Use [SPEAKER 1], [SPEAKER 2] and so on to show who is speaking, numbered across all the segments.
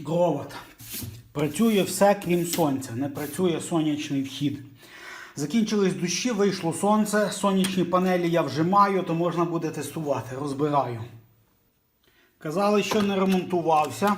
[SPEAKER 1] Гроват. Працює все, крім сонця. Не працює сонячний вхід. Закінчились дощі, вийшло сонце. Сонячні панелі я вже маю, то можна буде тестувати. Розбираю. Казали, що не ремонтувався,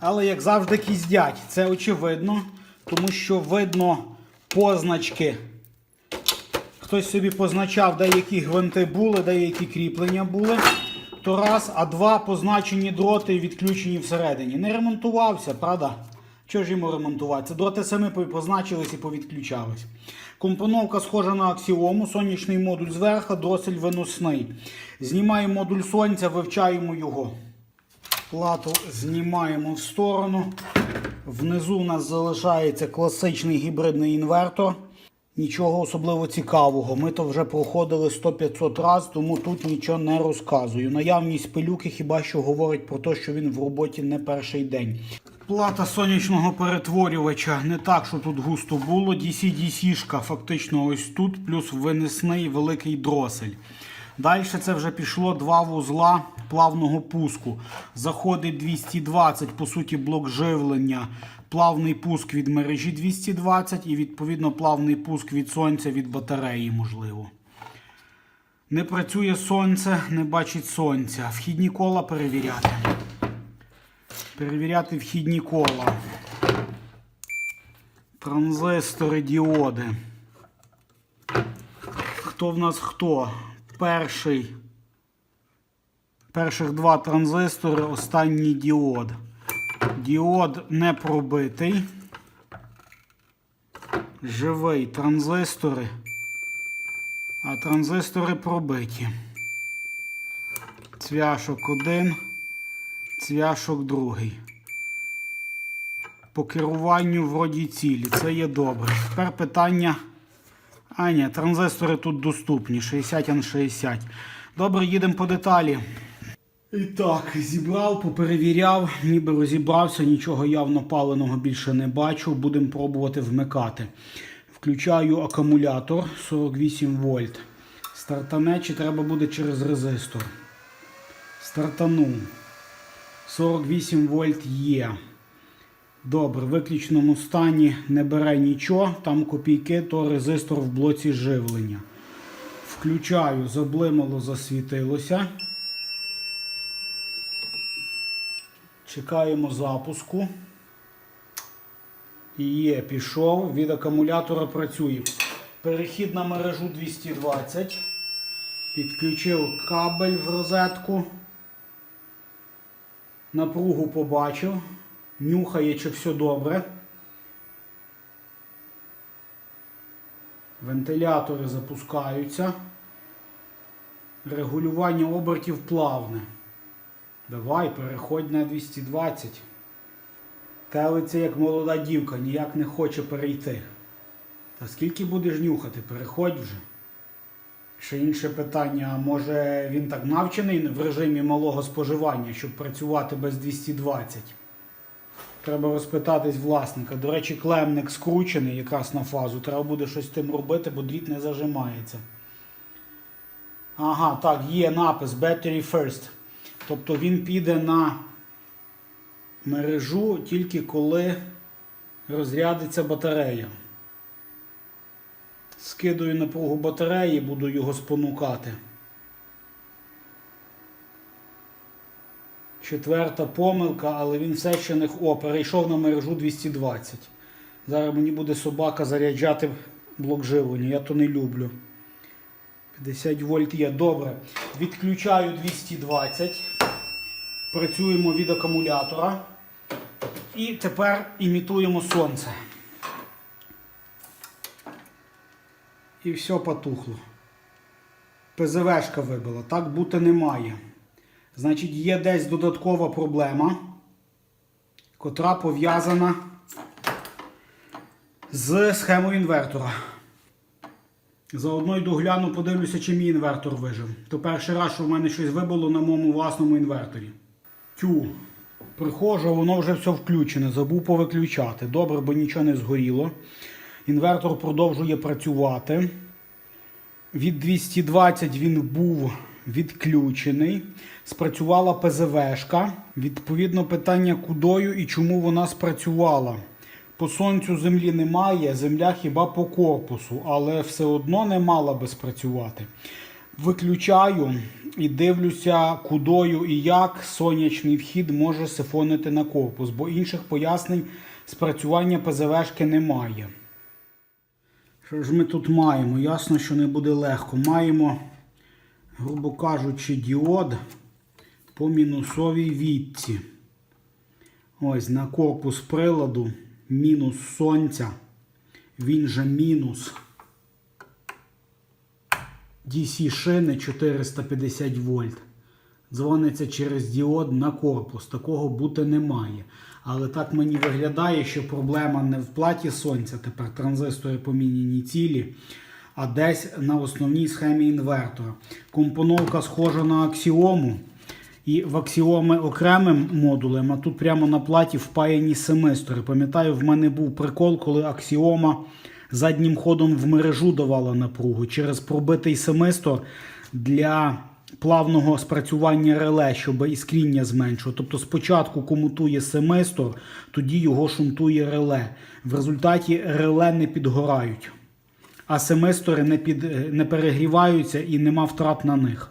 [SPEAKER 1] але як завжди кіздять. Це очевидно, тому що видно позначки. Хтось собі позначав, де які гвинти були, де які кріплення були. То раз, а два позначені дроти відключені всередині. Не ремонтувався, правда? Чого ж йому ремонтувати? Дроти самі позначились і повідключались. Компоновка схожа на аксіому, сонячний модуль зверху, дросель виносний. Знімаємо модуль сонця, вивчаємо його. Плату знімаємо в сторону. Внизу у нас залишається класичний гібридний інвертор. Нічого особливо цікавого. Ми то вже проходили 100-500 раз, тому тут нічого не розказую. Наявність пилюки хіба що говорить про те, що він в роботі не перший день. Плата сонячного перетворювача не так, що тут густо було. DC-DC-шка фактично ось тут, плюс винесний великий дросель. Далі це вже пішло два вузла плавного пуску. Заходить 220, по суті, блок живлення, плавний пуск від мережі 220 і відповідно плавний пуск від сонця від батареї, можливо. Не працює сонце, не бачить сонця. Вхідні кола перевіряти. Перевіряти вхідні кола. Транзистори, діоди. Хто в нас хто? Перший. Перших два транзистори, останній діод. Діод не пробитий. Живий транзистори. А транзистори пробиті. Цвяшок один, цвяшок другий. По керуванню вроді цілі. Це є добре. Тепер питання. А, ні, транзистори тут доступні. 60 на 60. Добре, їдемо по деталі. І так, зібрав, поперевіряв, ніби розібрався, нічого явно паленого більше не бачу. Будемо пробувати вмикати. Включаю акумулятор 48 вольт. Стартане чи треба буде через резистор. Стартанув. 48 вольт є. Добре, в виключному стані не бере нічого, там копійки, то резистор в блоці живлення. Включаю, заблимало, засвітилося. Чекаємо запуску. Є, пішов. Від акумулятора працює. Перехід на мережу 220. Підключив кабель в розетку. Напругу побачив. Нюхає, чи все добре. Вентилятори запускаються. Регулювання обертів плавне. Давай, переходь на 220. Телиться як молода дівка, ніяк не хоче перейти. Та скільки будеш нюхати? Переходь вже. Ще інше питання, а може він так навчений в режимі малого споживання, щоб працювати без 220? Треба розпитатись власника. До речі, клемник скручений якраз на фазу. Треба буде щось з тим робити, бо дріт не зажимається. Ага, так, є напис Battery First. Тобто він піде на мережу тільки коли розрядиться батарея. Скидую напругу батареї, буду його спонукати. Четверта помилка, але він все ще не... О, перейшов на мережу 220. Зараз мені буде собака заряджати блок живлення. Я то не люблю. 50 вольт є. Добре. Відключаю 220. Працюємо від акумулятора. І тепер імітуємо сонце. І все потухло. ПЗВшка вибила. Так бути не має. Значить, є десь додаткова проблема, котра пов'язана з схемою інвертора. Заодно йду гляну, подивлюся, чи мій інвертор вижив. То перший раз, що в мене щось вибило на моєму власному інверторі. Тю. Приходжу, воно вже все включене, забув повиключати. Добре, бо нічого не згоріло. Інвертор продовжує працювати. Від 220 він був відключений. Спрацювала ПЗВшка. Відповідно, питання кудою і чому вона спрацювала. По сонцю землі немає, земля хіба по корпусу, але все одно не мала би спрацювати. Виключаю і дивлюся, кудою і як сонячний вхід може сифонити на корпус, бо інших пояснень спрацювання ПЗВшки немає. Що ж ми тут маємо? Ясно, що не буде легко. Маємо, грубо кажучи, діод по мінусовій відці. Ось на корпус приладу мінус сонця. Він же мінус. DC шини 450 вольт. Дзвониться через діод на корпус. Такого бути не має. Але так мені виглядає, що проблема не в платі сонця, тепер транзистори поміняні цілі, а десь на основній схемі інвертора. Компоновка схожа на аксіому. І в аксіоми окремим модулем, а тут прямо на платі впаяні семистори. Пам'ятаю, в мене був прикол, коли аксіома заднім ходом в мережу давала напругу через пробитий семистор для плавного спрацювання реле, щоб іскріння зменшило. Тобто спочатку комутує семистор, тоді його шунтує реле. В результаті реле не підгорають, а семистори не, під, не перегріваються і нема втрат на них.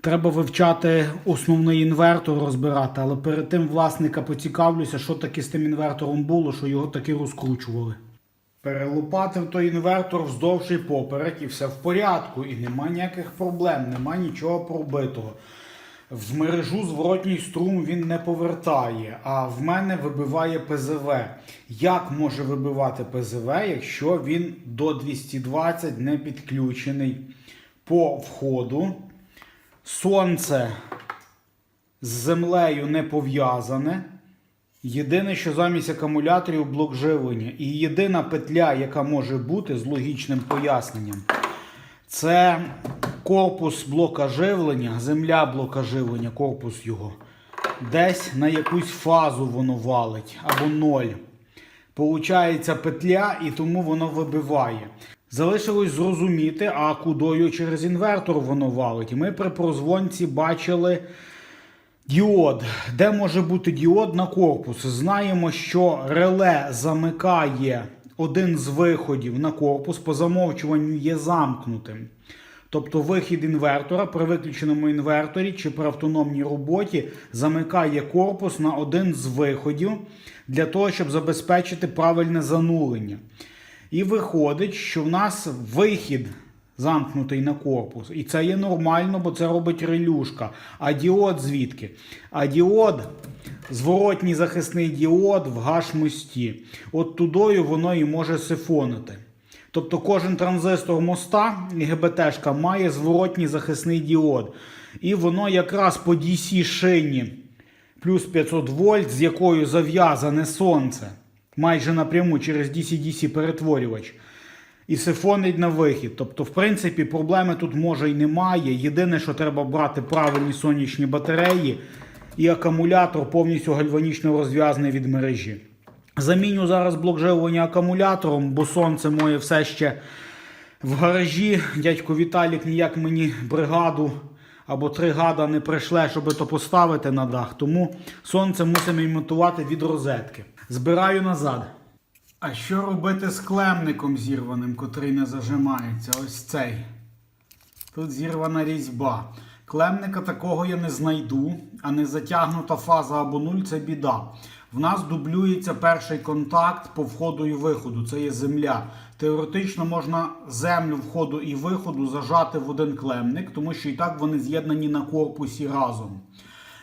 [SPEAKER 1] Треба вивчати основний інвертор, розбирати, але перед тим власника поцікавлюся, що таке з тим інвертором було, що його таки розкручували. Перелопатив той інвертор вздовж і поперек, і все в порядку, і нема ніяких проблем, нема нічого пробитого. В мережу зворотній струм він не повертає, а в мене вибиває ПЗВ. Як може вибивати ПЗВ, якщо він до 220 не підключений по входу? Сонце з землею не пов'язане. Єдине, що замість акумуляторів блок живлення. І єдина петля, яка може бути з логічним поясненням, це корпус блока живлення, земля блока живлення, корпус його. Десь на якусь фазу воно валить або ноль. Получається петля, і тому воно вибиває. Залишилось зрозуміти, а кудою через інвертор воно валить. Ми при прозвонці бачили діод. Де може бути діод на корпус? Знаємо, що реле замикає один з виходів на корпус, по замовчуванню є замкнутим. Тобто вихід інвертора при виключеному інверторі чи при автономній роботі замикає корпус на один з виходів для того, щоб забезпечити правильне занулення. І виходить, що в нас вихід замкнутий на корпус. І це є нормально, бо це робить релюшка. А діод звідки? А діод, зворотній захисний діод в гаш-мості. От тудою воно і може сифонити. Тобто кожен транзистор моста ГБТшка має зворотній захисний діод. І воно якраз по DC шині плюс 500 вольт, з якою зав'язане сонце майже напряму через DC-DC перетворювач. І сифонить на вихід. Тобто, в принципі, проблеми тут може і немає. Єдине, що треба брати правильні сонячні батареї, і акумулятор повністю гальванічно розв'язаний від мережі. Заміню зараз блок живлення акумулятором, бо сонце моє все ще в гаражі. Дядько Віталік ніяк мені бригаду або три гада не прийшле, щоб то поставити на дах. Тому сонце мусимо імітувати від розетки. Збираю назад. А що робити з клемником зірваним, котрий не зажимається? Ось цей. Тут зірвана різьба. Клемника такого я не знайду, а не затягнута фаза або нуль це біда. В нас дублюється перший контакт по входу і виходу. Це є земля. Теоретично можна землю входу і виходу зажати в один клемник, тому що і так вони з'єднані на корпусі разом.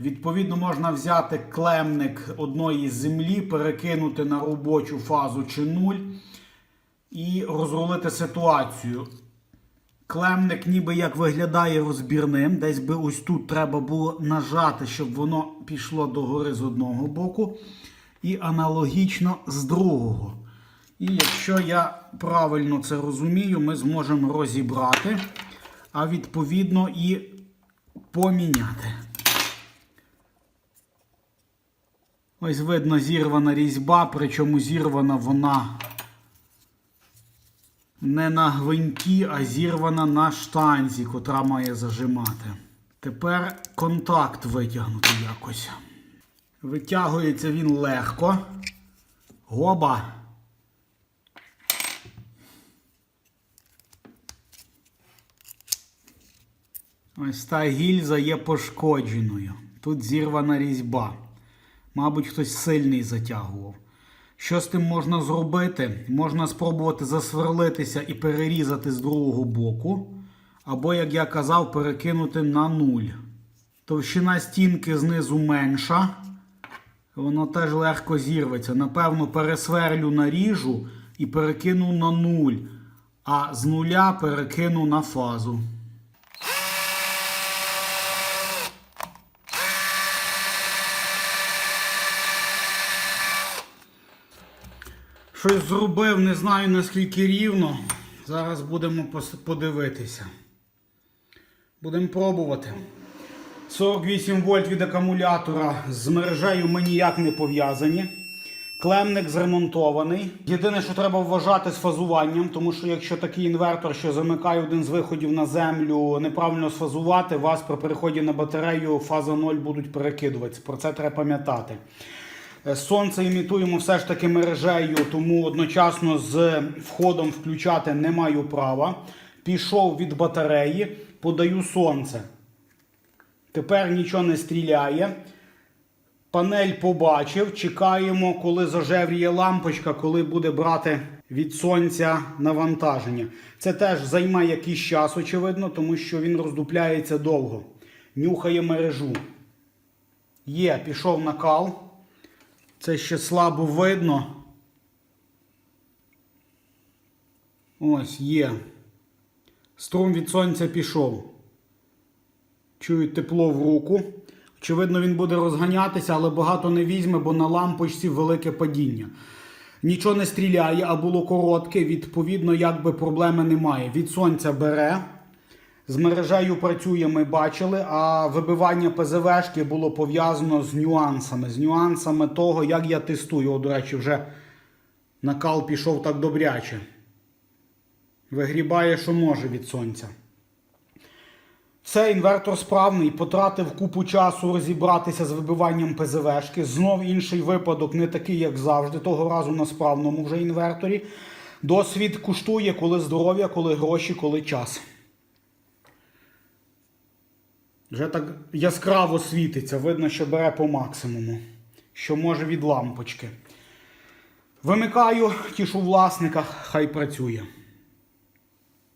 [SPEAKER 1] Відповідно, можна взяти клемник одної землі, перекинути на робочу фазу чи нуль і розрулити ситуацію. Клемник ніби як виглядає розбірним. Десь би ось тут треба було нажати, щоб воно пішло догори з одного боку. І аналогічно з другого. І якщо я правильно це розумію, ми зможемо розібрати, а відповідно і поміняти. Ось видно зірвана різьба, причому зірвана вона не на гвинті, а зірвана на штанзі, котра має зажимати. Тепер контакт витягнути якось. Витягується він легко. Гоба. Ось та гільза є пошкодженою. Тут зірвана різьба. Мабуть, хтось сильний затягував. Що з тим можна зробити? Можна спробувати засверлитися і перерізати з другого боку. Або, як я казав, перекинути на нуль. Товщина стінки знизу менша. Воно теж легко зірветься. Напевно, пересверлю наріжу і перекину на нуль. А з нуля перекину на фазу. Щось зробив, не знаю наскільки рівно. Зараз будемо подивитися. Будемо пробувати. 48 вольт від акумулятора з мережею ми ніяк не пов'язані. Клемник зремонтований. Єдине, що треба вважати з фазуванням, тому що якщо такий інвертор, що замикає один з виходів на землю, неправильно сфазувати, вас при переході на батарею фаза 0 будуть перекидуватися. Про це треба пам'ятати. Е, Сонце імітуємо все ж таки мережею, тому одночасно з входом включати не маю права. Пішов від батареї, подаю сонце. Тепер нічого не стріляє. Панель побачив. Чекаємо, коли зажевріє лампочка, коли буде брати від сонця навантаження. Це теж займає якийсь час, очевидно, тому що він роздупляється довго. Нюхає мережу. Є, пішов накал. Це ще слабо видно. Ось є. Струм від сонця пішов. Чую тепло в руку. Очевидно, він буде розганятися, але багато не візьме, бо на лампочці велике падіння. Нічого не стріляє, а було коротке, відповідно, якби проблеми немає. Від сонця бере. З мережею працює, ми бачили, а вибивання ПЗВшки було пов'язано з нюансами. З нюансами того, як я тестую. О, до речі, вже накал пішов так добряче. Вигрібає, що може від сонця. Все, інвертор справний, потратив купу часу розібратися з вибиванням ПЗВшки. Знов інший випадок, не такий, як завжди, того разу на справному вже інверторі. Досвід коштує, коли здоров'я, коли гроші, коли час. Вже так яскраво світиться, видно, що бере по максимуму, що може від лампочки. Вимикаю, тішу власника, хай працює.